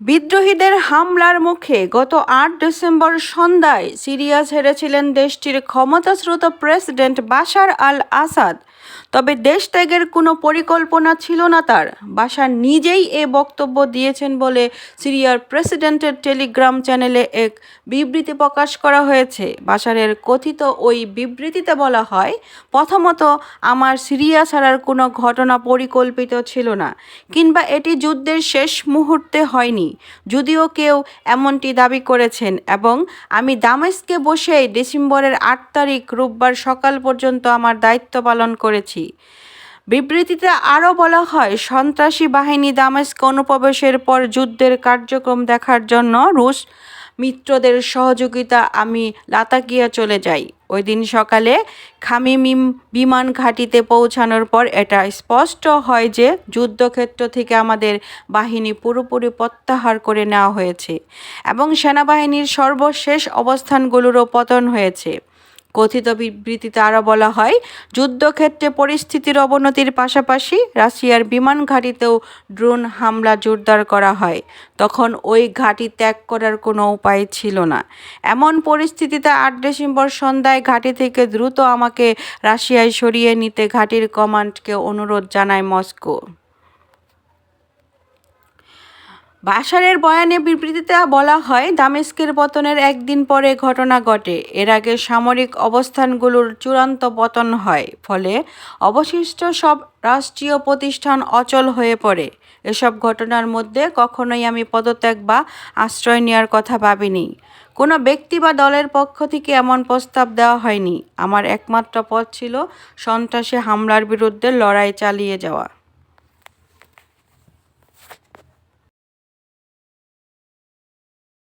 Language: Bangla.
বিদ্রোহীদের হামলার মুখে গত আট ডিসেম্বর সন্ধ্যায় সিরিয়া ছেড়েছিলেন দেশটির ক্ষমতাশ্রুত প্রেসিডেন্ট বাশার আল আসাদ। তবে দেশ ত্যাগের কোনো পরিকল্পনা ছিল না তার। বাশার নিজেই এ বক্তব্য দিয়েছেন বলে সিরিয়ার প্রেসিডেন্টের টেলিগ্রাম চ্যানেলে এক বিবৃতি প্রকাশ করা হয়েছে। বাশারের কথিত ওই বিবৃতিতে বলা হয়, প্রথমত, আমার সিরিয়া ছাড়ার কোনো ঘটনা পরিকল্পিত ছিল না, কিংবা এটি যুদ্ধের শেষ মুহূর্তে হয়নি। যদিও কেউ এমনটি দাবি করেছেন এবং আমি দামেস্কে বসেই ডিসেম্বরের আট তারিখ রোববার সকাল পর্যন্ত আমার দায়িত্ব পালন করেছি। বিবৃতিতে আরও বলা হয়, সন্ত্রাসী বাহিনী দামেস্ক অনুপ্রবেশের পর যুদ্ধের কার্যক্রম দেখার জন্য রুশ মিত্রদের সহযোগিতা আমি লাতাকিয়া চলে যাই। ওই দিন সকালে খামিমিম বিমান ঘাঁটিতে পৌঁছানোর পর এটা স্পষ্ট হয় যে যুদ্ধক্ষেত্র থেকে আমাদের বাহিনী পুরোপুরি প্রত্যাহার করে নেওয়া হয়েছে এবং সেনাবাহিনীর সর্বশেষ অবস্থানগুলোরও পতন হয়েছে। কথিত বিবৃতিতে আরও বলা হয়, যুদ্ধক্ষেত্রে পরিস্থিতির অবনতির পাশাপাশি রাশিয়ার বিমান ঘাঁটিতেও ড্রোন হামলা জোরদার করা হয়। তখন ওই ঘাঁটি ত্যাগ করার কোনো উপায় ছিল না। এমন পরিস্থিতিতে আট ডিসেম্বর সন্ধ্যায় ঘাঁটি থেকে দ্রুত আমাকে রাশিয়ায় সরিয়ে নিতে ঘাঁটির কমান্ডকে অনুরোধ জানায় মস্কো। বাশারের বয়ানে বিবৃতিতে বলা হয়, দামেস্কের পতনের একদিন পরে ঘটনা ঘটে। এর আগে সামরিক অবস্থানগুলোর চূড়ান্ত পতন হয়, ফলে অবশিষ্ট সব রাষ্ট্রীয় প্রতিষ্ঠান অচল হয়ে পড়ে। এসব ঘটনার মধ্যে কখনোই আমি পদত্যাগ বা আশ্রয় নেওয়ার কথা ভাবিনি। কোনো ব্যক্তি বা দলের পক্ষ থেকে এমন প্রস্তাব দেওয়া হয়নি। আমার একমাত্র পথ ছিল সন্ত্রাসী হামলার বিরুদ্ধে লড়াই চালিয়ে যাওয়া।